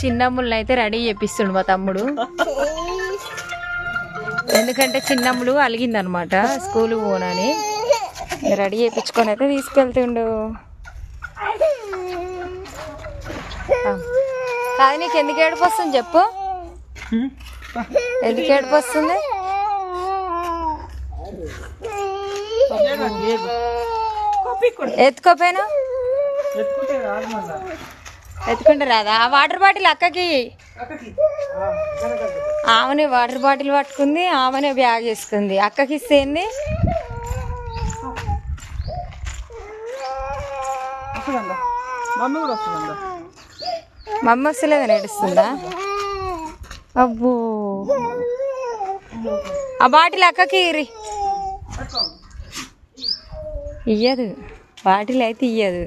చిన్నమ్ముల్ని అయితే రెడీ చేపిస్తుండు మా తమ్ముడు. ఎందుకంటే చిన్నమ్ములు అలిగిందనమాట స్కూల్ పోనని. రెడీ చేయించుకొని అయితే తీసుకెళ్తుండు. కాదు నీకు ఎందుకు ఏడుపు వస్తుంది చెప్పు. ఎందుకు ఏడుపు వస్తుంది? ఎత్తుకోపోయినా ఎత్తుకుంటే రాదు? ఆ వాటర్ బాటిల్ అక్కకి. ఆమెనే వాటర్ బాటిల్ పట్టుకుంది ఆమెనే బ్యాగ్ వేసుకుంది. అక్కకి ఇస్తే ఏంది వస్తుందందా మమ్మీ వస్తలేదని ఏడుస్తుందా అబ్బో. ఆ బాటిల్ అక్కకి ఇరి ఇయ్యదు. బాటిల్ అయితే ఇయ్యదు.